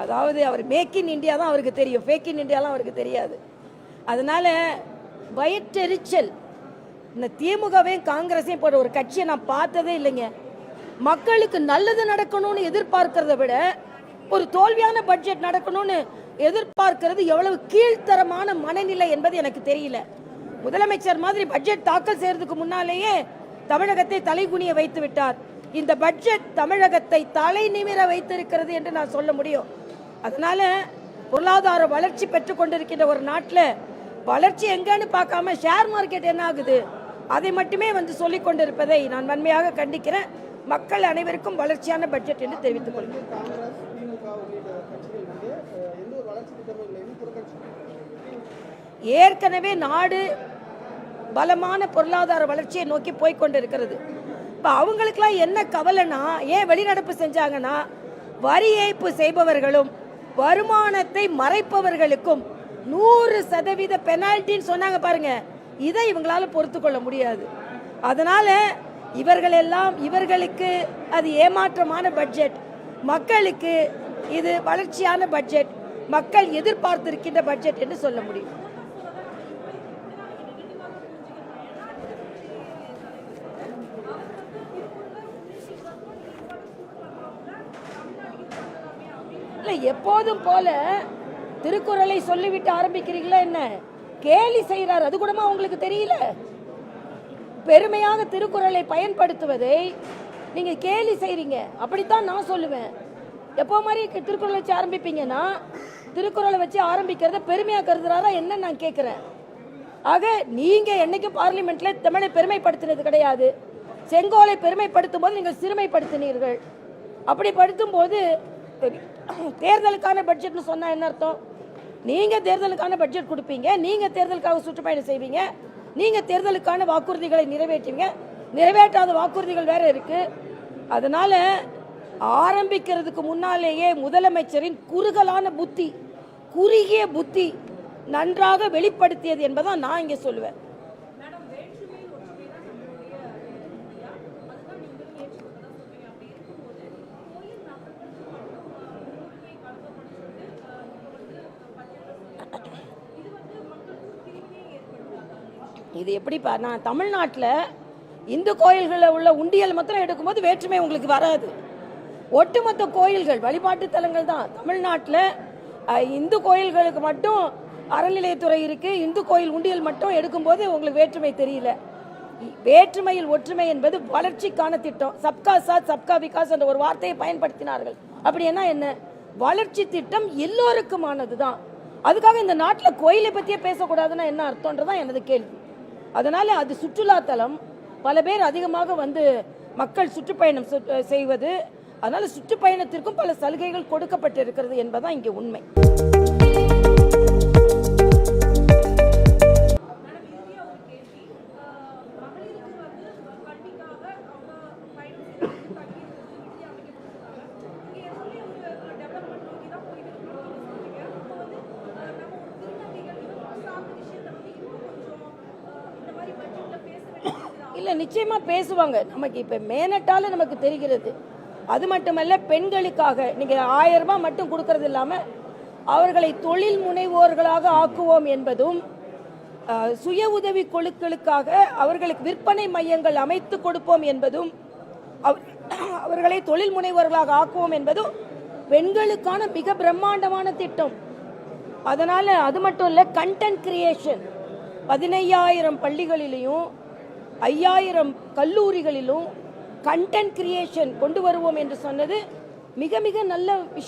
அதாவது அவர் make in India தான் அவருக்கு தெரியும். ஃபேக் இன் இந்தியாலாம் அவருக்கு தெரியாது. அதனால வயிற்றெரிச்சல். இந்த திமுகவையும் காங்கிரஸையும் போன்ற ஒரு கட்சியை நான் பார்த்ததே இல்லைங்க. மக்களுக்கு நல்லது நடக்கணும்னு எதிர்பார்க்கிறத விட ஒரு தோல்வியான பட்ஜெட் நடக்கணும்னு எதிர்பார்க்கிறது எவ்வளவு கீழ்த்தரமான மனநிலை என்பது எனக்கு தெரியல. முதலமைச்சர் மாதிரி பட்ஜெட் தாக்கல் செய்யறதுக்கு முன்னாலேயே தமிழகத்தை தலைகுனிய வைத்து விட்டார். இந்த பட்ஜெட் தமிழகத்தை தலை நிமிர வைத்திருக்கிறது என்று நான் சொல்ல முடியும். அதனால பொருளாதார வளர்ச்சி பெற்றுக் கொண்டிருக்கின்ற ஒரு நாட்டில் வளர்ச்சி எங்கன்னு பார்க்காம ஷேர் மார்க்கெட் என்ன ஆகுது? அதை மட்டுமே வந்து சொல்லிக் கொண்டிருப்பதை நான் வன்மையாக கண்டிக்கிறேன். மக்கள் அனைவருக்கும் வளர்ச்சியான பட்ஜெட் என்று தெரிவித்துக் கொள்கிறேன். ஏற்கனவே நாடு பலமான பொருளாதார வளர்ச்சியை நோக்கி போய் கொண்டிருக்கிறது. இப்போ அவங்களுக்கெல்லாம் என்ன கவலைனா ஏன் வெளிநடப்பு செஞ்சாங்கன்னா வரி ஏய்ப்பு செய்பவர்களும் வருமானத்தை மறைப்பவர்களுக்கும் நூறு சதவீத பெனால்ட்டின்னு சொன்னாங்க பாருங்க. இதை இவங்களால பொறுத்து கொள்ள முடியாது. அதனால இவர்கள் எல்லாம் இவர்களுக்கு அது ஏமாற்றமான பட்ஜெட். மக்களுக்கு இது வளர்ச்சியான பட்ஜெட். மக்கள் எதிர்பார்த்திருக்கின்ற பட்ஜெட் என்று சொல்ல முடியும். இல்லை எப்போதும் போல திருக்குறளை சொல்லிவிட்டு ஆரம்பிக்கிறீங்களா என்ன? கேலி செய்கிறார் அது கூடமா உங்களுக்கு தெரியல? பெருமையாக திருக்குறளை பயன்படுத்துவதை நீங்க கேலி செய்றீங்க. அப்படித்தான் நான் சொல்லுவேன். எப்போ மாதிரி திருக்குறளை வச்சு ஆரம்பிப்பீங்கன்னா திருக்குறளை வச்சு ஆரம்பிக்கிறத பெருமையாக கருதுறாரா என்ன நான் கேட்குறேன் ஆக நீங்க என்றைக்கும் பார்லிமெண்ட்ல தமிழை பெருமைப்படுத்தினது கிடையாது. செங்கோலை பெருமைப்படுத்தும் போது நீங்கள் சிறுமைப்படுத்தினீர்கள். அப்படி படுத்தும் போது தேர்தலுக்கான பட்ஜெட்னு சொன்னால் என்ன அர்த்தம்? நீங்கள் தேர்தலுக்கான பட்ஜெட் கொடுப்பீங்க நீங்கள் தேர்தலுக்காக சுற்றுப்பயணம் செய்வீங்க நீங்கள் தேர்தலுக்கான வாக்குறுதிகளை நிறைவேற்றுவீங்க. நிறைவேற்றாத வாக்குறுதிகள் வேறு இருக்குது அதனால் ஆரம்பிக்கிறதுக்கு முன்னாலேயே முதலமைச்சரின் குறுகலான புத்தி குறுகிய புத்தி நன்றாக வெளிப்படுத்தியது என்பதான் நான் இங்கே சொல்லுவேன். இது எப்படி நான் தமிழ்நாட்டில் இந்து கோயில்களில் உள்ள உண்டியல் மாத்திரம் எடுக்கும்போது வேற்றுமை உங்களுக்கு வராது. ஒட்டுமொத்த கோயில்கள் வழிபாட்டு தலங்கள் தான். தமிழ்நாட்டில் இந்து கோயில்களுக்கு மட்டும் அறநிலையத்துறை இருக்குது இந்து கோயில் உண்டியல் மட்டும் எடுக்கும்போது உங்களுக்கு வேற்றுமை தெரியல. வேற்றுமையில் ஒற்றுமை என்பது வளர்ச்சிக்கான திட்டம். சப்கா சாத் சப்கா விகாஸ் என்ற ஒரு வார்த்தையை பயன்படுத்தினார்கள். அப்படி என்ன? என்ன வளர்ச்சி திட்டம் எல்லோருக்குமானது தான். அதுக்காக இந்த நாட்டில் கோயிலை பற்றியே பேசக்கூடாதுன்னா என்ன அர்த்தம்ன்றதான் எனது கேள்வி. அதனால் அது சுற்றுலாத்தலம். பல பேர் அதிகமாக வந்து மக்கள் சுற்றுப்பயணம் செய்வது. அதனால் சுற்றுப்பயணத்திற்கும் பல சலுகைகள் கொடுக்கப்பட்டிருக்கிறது என்பதுதான் இங்கே உண்மை. இல்லை நிச்சயமா பேசுவாங்க. நமக்கு இப்போ மேனட்டால நமக்கு தெரிகிறது. அது மட்டுமல்ல பெண்களுக்காக. நீங்க ஆயிரம் ரூபாய் மட்டும் கொடுக்கறது இல்லாம அவர்களை தொழில் முனைவோர்களாக ஆக்குவோம் என்பதும் சுய உதவி குழுக்களுக்காக அவர்களுக்கு விற்பனை மையங்கள் அமைத்து கொடுப்போம் என்பதும் அவர்- அவர்களை தொழில் முனைவோர்களாக ஆக்குவோம் என்பதும் பெண்களுக்கான மிக பிரம்மாண்டமான திட்டம். அதனால அது மட்டும் இல்ல கண்டென்ட் கிரியேஷன் பதினையாயிரம் பள்ளிகளிலையும் ஐயாயிரம் கல்லூரிகளிலும் கண்டென்ட் கிரியேஷன் கொண்டு வருவோம் என்று சொன்னது மிக மிக நல்ல விஷயம்.